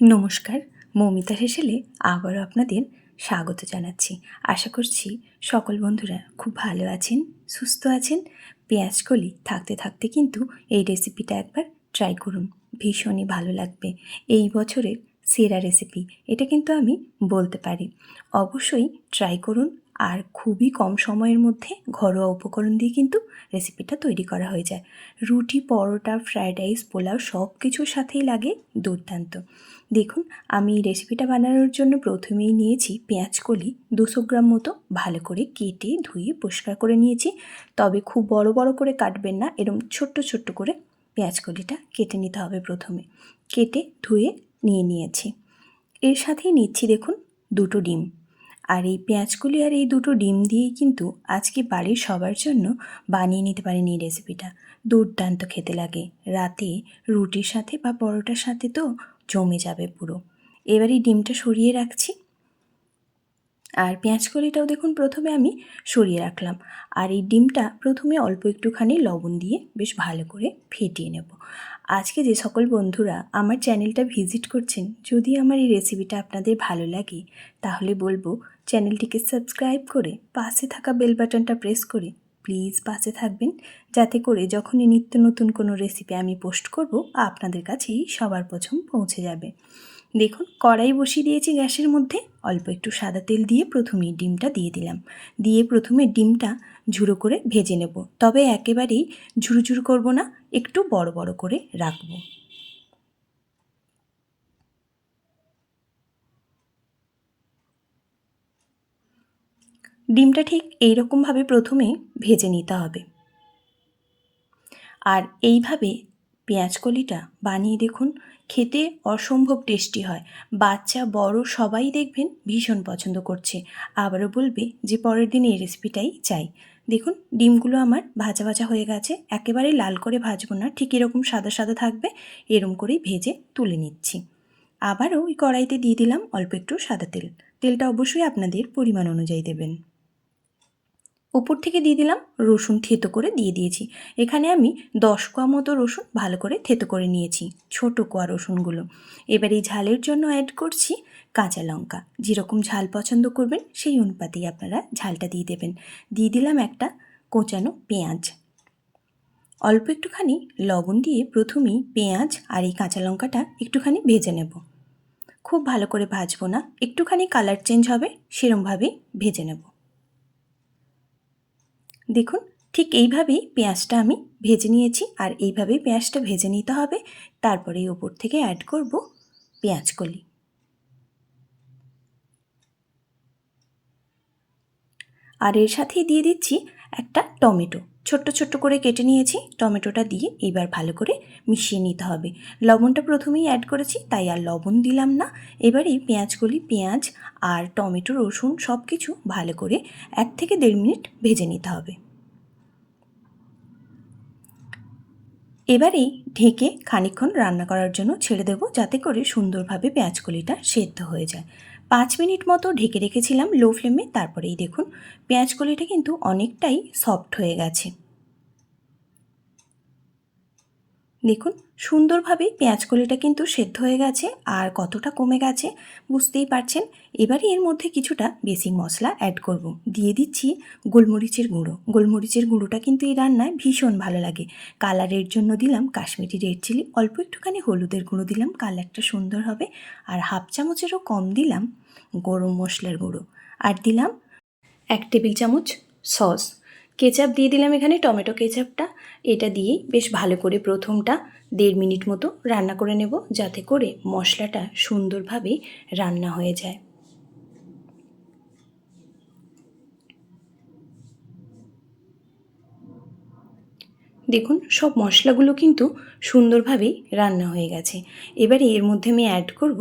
নমস্কার, মৌমিতা হেসেলে আবারও আপনাদের স্বাগত জানাচ্ছি। আশা করছি সকল বন্ধুরা খুব ভালো আছেন, সুস্থ আছেন। পেঁয়াজ কলি থাকতে থাকতে কিন্তু এই রেসিপিটা একবার ট্রাই করুন, ভীষণই ভালো লাগবে। এই বছরের সেরা রেসিপি এটা কিন্তু আমি বলতে পারি। অবশ্যই ট্রাই করুন আর খুবই কম সময়ের মধ্যে ঘরোয়া উপকরণ দিয়ে কিন্তু রেসিপিটা তৈরি করা হয়ে যায়। রুটি, পরোটা ফ্রায়েড রাইস পোলাও সব কিছুর সাথেই লাগে দুর্দান্ত। দেখুন, আমি রেসিপিটা বানানোর জন্য প্রথমেই নিয়েছি পেঁয়াজ কলি দুশো গ্রাম মতো ভালো করে কেটে ধুয়ে পরিষ্কার করে নিয়েছি। তবে খুব বড় বড় করে কাটবেন না, এরম ছোট্ট ছোট্ট করে পেঁয়াজ কলিটা কেটে নিতে হবে প্রথমে। কেটে ধুয়ে নিয়ে নিয়েছি। এর সাথেই নিচ্ছি দেখুন দুটো ডিম। আর এই পেঁয়াজগুলি আর এই দুটো ডিম দিয়েই কিন্তু আজকে বাড়ির সবার জন্য বানিয়ে নিতে পারেন এই রেসিপিটা দুর্দান্ত খেতে লাগে। রাতে রুটির সাথে বা পরোটার সাথে তো জমে যাবে পুরো। এবার এই ডিমটা সরিয়ে রাখছি। আর পেঁয়াজ কলিটাও দেখুন প্রথমে আমি সরিয়ে রাখলাম। আর এই ডিমটা প্রথমে অল্প একটুখানি লবণ দিয়ে বেশ ভালো করে ফেটিয়ে নেব। আজকে যে সকল বন্ধুরা আমার চ্যানেলটা ভিজিট করছেন, যদি আমার এই রেসিপিটা আপনাদের ভালো লাগে, তাহলে বলব চ্যানেলটিকে সাবস্ক্রাইব করে পাশে থাকা বেল বাটনটা প্রেস করে প্লিজ পাশে থাকবেন, যাতে করে যখনই নিত্য নতুন কোনো রেসিপি আমি পোস্ট করব, আপনাদের কাছেই সবার প্রথম পৌঁছে যাবে। দেখুন, কড়াই বসিয়ে দিয়েছি গ্যাসের মধ্যে। অল্প একটু সাদা তেল দিয়ে প্রথমেই ডিমটা দিয়ে দিলাম। দিয়ে প্রথমে ডিমটা ঝুড়ো করে ভেজে নেব। তবে একেবারেই ঝুরু ঝুরু করব না, একটু বড় বড় করে রাখব। ডিমটা ঠিক এইরকমভাবে প্রথমে ভেজে নিতে হবে। আর এইভাবে পেঁয়াজ কলিটা বানিয়ে দেখুন, খেতে অসম্ভব টেস্টি হয়। বাচ্চা, বড় সবাই দেখবেন ভীষণ পছন্দ করছে। আবারও বলবে যে পরের দিন এই রেসিপিটাই চাই। দেখুন, ডিমগুলো আমার ভাজা ভাজা হয়ে গেছে। একেবারে লাল করে ভাজবো না, ঠিক এরকম সাদা সাদা থাকবে। এরম করেই ভেজে তুলে নিচ্ছি। আবারও ওই কড়াইতে দিয়ে দিলাম অল্প একটু সাদা তেল। তেলটা অবশ্যই আপনাদের পরিমাণ অনুযায়ী দেবেন। উপর থেকে দিয়ে দিলাম রসুন থেতো করে দিয়ে দিয়েছি। এখানে আমি দশ কোয়া মতো রসুন ভালো করে থেতো করে নিয়েছি, ছোট কোয়া রসুনগুলো। এবার এই ঝালের জন্য অ্যাড করছি কাঁচা লঙ্কা। যেরকম ঝাল পছন্দ করবেন, সেই অনুপাতেই আপনারা ঝালটা দিয়ে দেবেন। দিয়ে দিলাম একটা কোঁচানো পেঁয়াজ। অল্প একটুখানি লবণ দিয়ে প্রথমেই পেঁয়াজ আর এই কাঁচা লঙ্কাটা একটুখানি ভেজে নেব। খুব ভালো করে ভাজবো না, একটুখানি কালার চেঞ্জ হবে, সেরমভাবেই ভেজে নেব। দেখুন, ঠিক এইভাবেই পেঁয়াজটা আমি ভেজে নিয়েছি আর এইভাবেই পেঁয়াজটা ভেজে নিতে হবে। তারপরে ওপর থেকে অ্যাড করব পেঁয়াজ কলি। আর এর সাথেই দিয়ে দিচ্ছি একটা টমেটো। ছোট্ট ছোট্ট করে কেটে নিয়েছি, টমেটোটা দিয়ে এবার ভালো করে মিশিয়ে নিতে হবে। লবণটা প্রথমেই অ্যাড করেছি, তাই আর লবণ দিলাম না। এবারেই পেঁয়াজগুলি, পেঁয়াজ আর টমেটো, রসুন সব কিছু ভালো করে এক থেকে দেড় মিনিট ভেজে নিতে হবে। এবারেই ঢেকে খানিক্ষণ রান্না করার জন্য ছেড়ে দেবো, যাতে করে সুন্দরভাবে পেঁয়াজকলিটা সেদ্ধ হয়ে যায়। পাঁচ মিনিট মতো ঢেকে রেখেছিলাম লো ফ্লেমে, তারপরেই দেখুন, পেঁয়াজ কলিটা কিন্তু অনেকটাই সফট হয়ে গেছে। দেখুন, সুন্দরভাবে পেঁয়াজ কলিটা কিন্তু সেদ্ধ হয়ে গেছে আর কতটা কমে গেছে বুঝতেই পারছেন। এবারে এর মধ্যে কিছুটা বেশি মশলা অ্যাড করব। দিয়ে দিচ্ছি গোলমরিচের গুঁড়ো। গোলমরিচের গুঁড়োটা কিন্তু এই রান্নায় ভীষণ ভালো লাগে। কালারের জন্য দিলাম কাশ্মীরি রেড চিলি অল্প একটুখানি হলুদের গুঁড়ো দিলাম কালারটা সুন্দর হবে। আর হাফ চামচেরও কম দিলাম গরম মশলার গুঁড়ো। আর দিলাম এক টেবিল চামচ সস। কেচাপ দিয়ে দিলাম এখানে, টমেটো কেচাপটা। এটা দিয়েই বেশ ভালো করে প্রথমটা দেড় মিনিট মতো রান্না করে নেব, যাতে করে মশলাটা সুন্দরভাবে রান্না হয়ে যায়। দেখুন, সব মশলাগুলো কিন্তু সুন্দরভাবেই রান্না হয়ে গেছে। এবারে এর মধ্যে আমি অ্যাড করব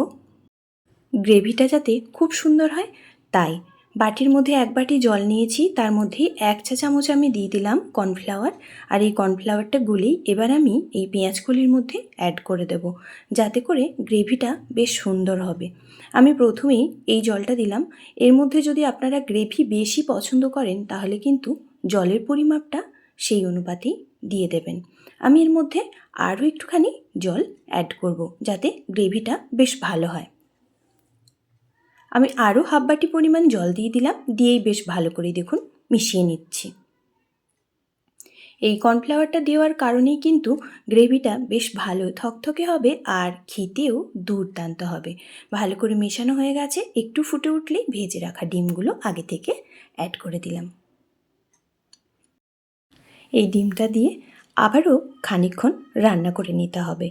গ্রেভিটা যাতে খুব সুন্দর হয়, তাই বাটির মধ্যে এক বাটি জল নিয়েছি, তার মধ্যে এক চা চামচ আমি দিয়ে দিলাম কর্নফ্লাওয়ার। আর এই কর্নফ্লাওয়ারটা গুলেই এবার আমি এই পেঁয়াজগুলির মধ্যে অ্যাড করে দেব, যাতে করে গ্রেভিটা বেশ সুন্দর হবে। আমি প্রথমেই এই জলটা দিলাম। এর মধ্যে যদি আপনারা গ্রেভি বেশি পছন্দ করেন, তাহলে কিন্তু জলের পরিমাপটা সেই অনুপাতেই দিয়ে দেবেন। আমি এর মধ্যে আরও একটুখানি জল অ্যাড করব, যাতে গ্রেভিটা বেশ ভালো হয়। আমি আরও হাফ বাটি পরিমাণ জল দিয়ে দিলাম, দিয়েই বেশ ভালো করে দেখুন মিশিয়ে নিচ্ছি। এই কর্নফ্লাওয়ারটা দেওয়ার কারণেই কিন্তু গ্রেভিটা বেশ ভালো থকথকে হবে আর খেতেও দুর্দান্ত হবে। ভালো করে মেশানো হয়ে গেছে, একটু ফুটে উঠলেই ভেজে রাখা ডিমগুলো আগে থেকে অ্যাড করে দিলাম। এই ডিমটা দিয়ে আবারও খানিকক্ষণ রান্না করে নিতে হবে।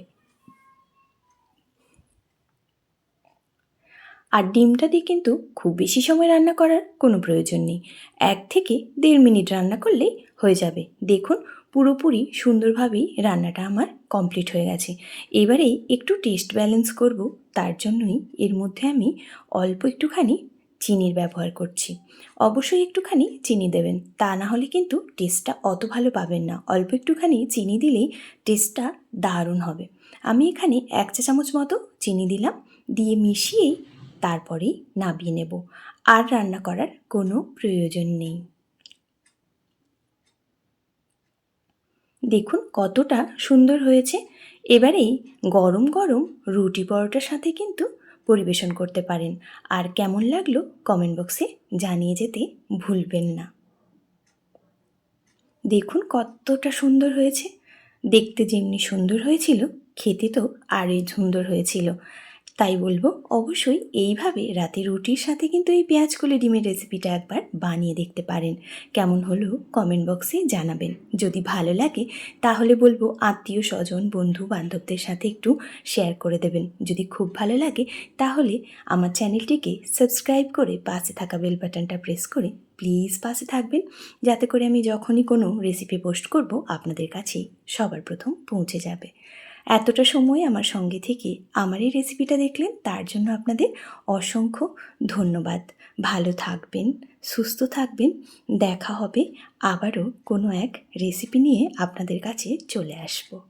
আর ডিমটা দিয়ে কিন্তু খুব বেশি সময় রান্না করার কোনো প্রয়োজন নেই। এক থেকে দেড় মিনিট রান্না করলেই হয়ে যাবে। দেখুন, পুরোপুরি সুন্দরভাবেই রান্নাটা আমার কমপ্লিট হয়ে গেছে। এবারেই একটু টেস্ট ব্যালেন্স করব, তার জন্যই এর মধ্যে আমি অল্প একটুখানি চিনির ব্যবহার করছি। অবশ্যই একটুখানি চিনি দেবেন, তা না হলে কিন্তু টেস্টটা অত ভালো পাবেন না। অল্প একটুখানি চিনি দিলেই টেস্টটা দারুণ হবে। আমি এখানে এক চা চামচ মতো চিনি দিলাম, দিয়ে মিশিয়েই তারপরেই নামিয়ে নেব। আর রান্না করার কোনো প্রয়োজন নেই। দেখুন কতটা সুন্দর হয়েছে। এবারেই গরম গরম রুটি পরোটার সাথে কিন্তু পরিবেশন করতে পারেন। আর কেমন লাগল কমেন্ট বক্সে জানিয়ে যেতে ভুলবেন না। দেখুন কতটা সুন্দর হয়েছে। দেখতে যেমনি সুন্দর হয়েছিল, খেতে তো আরই সুন্দর হয়েছিল। তাই বলব, অবশ্যই এইভাবে রাতে রুটির সাথে কিন্তু এই পেঁয়াজ কলি ডিমের রেসিপিটা একবার বানিয়ে দেখতে পারেন। কেমন হলো কমেন্ট বক্সে জানাবেন। যদি ভালো লাগে, তাহলে বলব আত্মীয় স্বজন, বন্ধু বান্ধবদের সাথে একটু শেয়ার করে দেবেন। যদি খুব ভালো লাগে, তাহলে আমার চ্যানেলটিকে সাবস্ক্রাইব করে পাশে থাকা বেল বাটনটা প্রেস করে প্লিজ পাশে থাকবেন। যাতে করে আমি যখনই কোনো রেসিপি পোস্ট করব, আপনাদের কাছেই সবার প্রথম পৌঁছে যাবে। এতটা সময় আমার সঙ্গে থেকে আমার এই রেসিপিটা দেখলেন, তার জন্য আপনাদের অসংখ্য ধন্যবাদ। ভালো থাকবেন, সুস্থ থাকবেন, দেখা হবে আবারও কোনো এক রেসিপি নিয়ে আপনাদের কাছে চলে আসব।